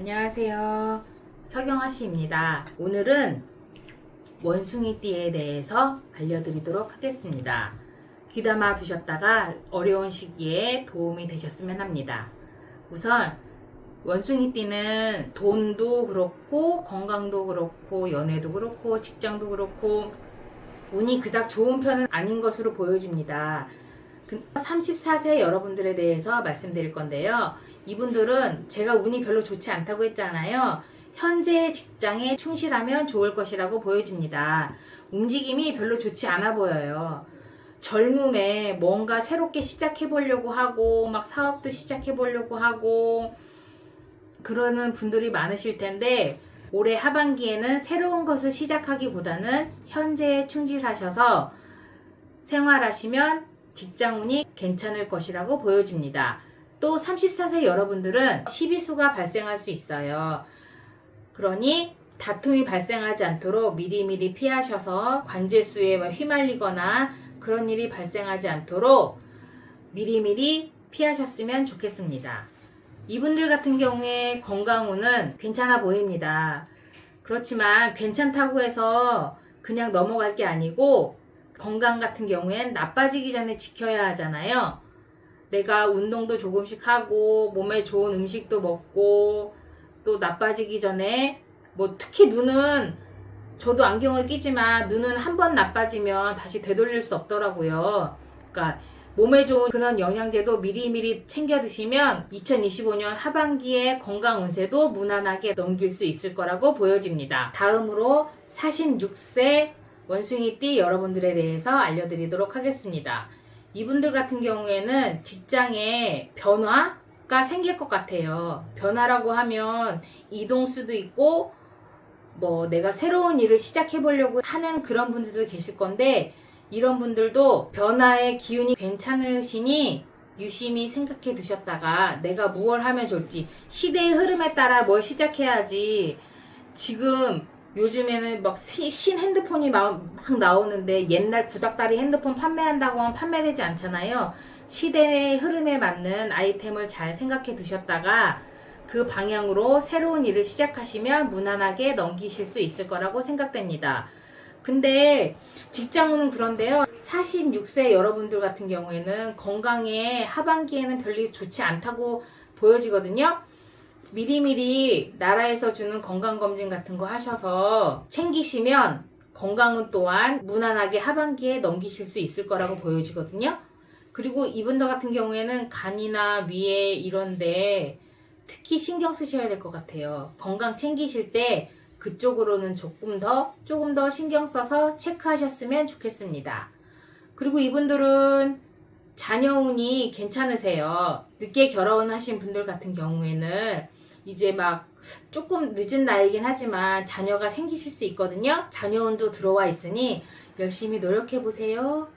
안녕하세요. 서경아 씨입니다. 오늘은 원숭이띠에 대해서 알려드리도록 하겠습니다. 귀담아 두셨다가 어려운 시기에 도움이 되셨으면 합니다. 우선 원숭이띠는 돈도 그렇고 건강도 그렇고 연애도 그렇고 직장도 그렇고 운이 그닥 좋은 편은 아닌 것으로 보여집니다. 34세 여러분들에 대해서 말씀드릴 건데요. 이분들은 제가 운이 별로 좋지 않다고 했잖아요. 현재 직장에 충실하면 좋을 것이라고 보여집니다. 움직임이 별로 좋지 않아 보여요. 젊음에 뭔가 새롭게 시작해 보려고 하고, 막 사업도 시작해 보려고 하고, 그러는 분들이 많으실 텐데, 올해 하반기에는 새로운 것을 시작하기보다는 현재에 충실하셔서 생활하시면 직장운이 괜찮을 것이라고 보여집니다. 또 34세 여러분들은 12수가 발생할 수 있어요. 그러니 다툼이 발생하지 않도록 미리미리 피하셔서 관제수에 휘말리거나 그런 일이 발생하지 않도록 미리미리 피하셨으면 좋겠습니다. 이분들 같은 경우에 건강운은 괜찮아 보입니다. 그렇지만 괜찮다고 해서 그냥 넘어갈 게 아니고 건강 같은 경우엔 나빠지기 전에 지켜야 하잖아요. 내가 운동도 조금씩 하고 몸에 좋은 음식도 먹고 또 나빠지기 전에 뭐 특히 눈은 저도 안경을 끼지만 눈은 한 번 나빠지면 다시 되돌릴 수 없더라고요. 그러니까 몸에 좋은 그런 영양제도 미리미리 챙겨 드시면 2025년 하반기에 건강 운세도 무난하게 넘길 수 있을 거라고 보여집니다. 다음으로 46세 원숭이띠 여러분들에 대해서 알려드리도록 하겠습니다. 이분들 같은 경우에는 직장에 변화가 생길 것 같아요. 변화라고 하면 이동수도 있고, 뭐 내가 새로운 일을 시작해 보려고 하는 그런 분들도 계실 건데, 이런 분들도 변화의 기운이 괜찮으시니 유심히 생각해 두셨다가 내가 무엇을 하면 좋을지 시대의 흐름에 따라 뭘 시작해야지 지금 요즘에는 막 신 핸드폰이 막 나오는데 옛날 구닥다리 핸드폰 판매한다고 하면 판매되지 않잖아요. 시대의 흐름에 맞는 아이템을 잘 생각해 두셨다가 그 방향으로 새로운 일을 시작하시면 무난하게 넘기실 수 있을 거라고 생각됩니다. 근데 직장운은 그런데요. 46세 여러분들 같은 경우에는 건강에 하반기에는 별로 좋지 않다고 보여지거든요. 미리미리 나라에서 주는 건강검진 같은 거 하셔서 챙기시면 건강은 또한 무난하게 하반기에 넘기실 수 있을 거라고 보여지거든요. 그리고 이분들 같은 경우에는 간이나 위에 이런데 특히 신경 쓰셔야 될 것 같아요. 건강 챙기실 때 그쪽으로는 조금 더, 조금 더 신경 써서 체크하셨으면 좋겠습니다. 그리고 이분들은 자녀운이 괜찮으세요. 늦게 결혼하신 분들 같은 경우에는 이제 막 조금 늦은 나이긴 하지만 자녀가 생기실 수 있거든요. 자녀운도 들어와 있으니 열심히 노력해 보세요.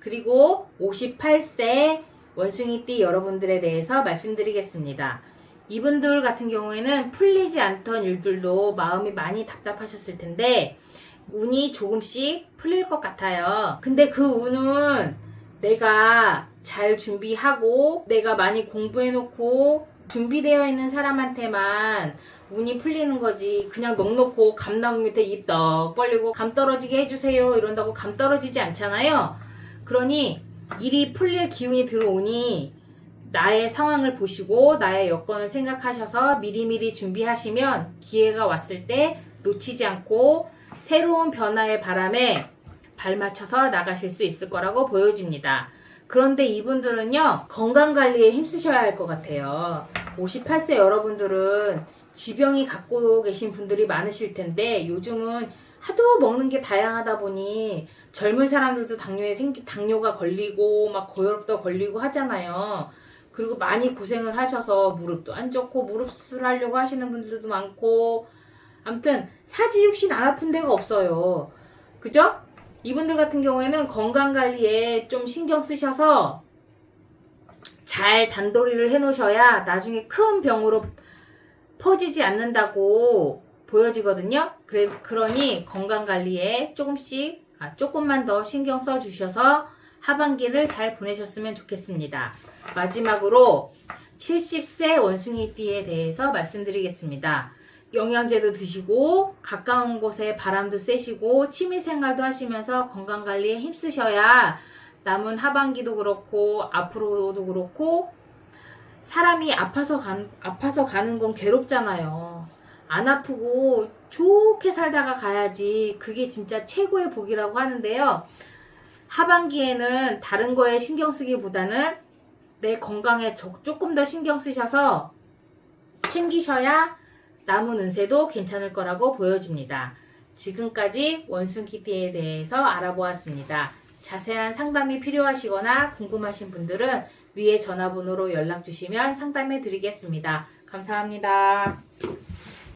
그리고 58세 원숭이띠 여러분들에 대해서 말씀드리겠습니다. 이분들 같은 경우에는 풀리지 않던 일들도 마음이 많이 답답하셨을 텐데 운이 조금씩 풀릴 것 같아요. 근데 그 운은 내가 잘 준비하고 내가 많이 공부해놓고 준비되어 있는 사람한테만 운이 풀리는 거지. 그냥 넉넉고 감나무 밑에 입떡 벌리고 감 떨어지게 해주세요. 이런다고 감 떨어지지 않잖아요. 그러니 일이 풀릴 기운이 들어오니 나의 상황을 보시고 나의 여건을 생각하셔서 미리미리 준비하시면 기회가 왔을 때 놓치지 않고 새로운 변화의 바람에 발맞춰서 나가실 수 있을 거라고 보여집니다. 그런데 이분들은요, 건강관리에 힘쓰셔야 할 것 같아요. 58세 여러분들은 지병이 갖고 계신 분들이 많으실 텐데, 요즘은 하도 먹는 게 다양하다 보니 젊은 사람들도 당뇨에 생기, 당뇨가 걸리고, 막 고혈압도 걸리고 하잖아요. 그리고 많이 고생을 하셔서 무릎도 안 좋고, 무릎 수술하려고 하시는 분들도 많고, 아무튼 사지육신 안 아픈 데가 없어요. 그죠? 이분들 같은 경우에는 건강 관리에 좀 신경 쓰셔서 잘 단도리를 해 놓으셔야 나중에 큰 병으로 퍼지지 않는다고 보여지거든요. 그래, 그러니 건강 관리에 조금씩, 아, 조금만 더 신경 써 주셔서 하반기를 잘 보내셨으면 좋겠습니다. 마지막으로 70세 원숭이띠에 대해서 말씀드리겠습니다. 영양제도 드시고 가까운 곳에 바람도 쐬시고 취미 생활도 하시면서 건강 관리에 힘쓰셔야 남은 하반기도 그렇고 앞으로도 그렇고 사람이 아파서 간, 아파서 가는 건 괴롭잖아요. 안 아프고 좋게 살다가 가야지 그게 진짜 최고의 복이라고 하는데요. 하반기에는 다른 거에 신경 쓰기보다는 내 건강에 조- 조금 더 신경 쓰셔서 챙기셔야 남은 운세도 괜찮을 거라고 보여집니다. 지금까지 원숭이띠에 대해서 알아보았습니다. 자세한 상담이 필요하시거나 궁금하신 분들은 위에 전화번호로 연락 주시면 상담해 드리겠습니다. 감사합니다.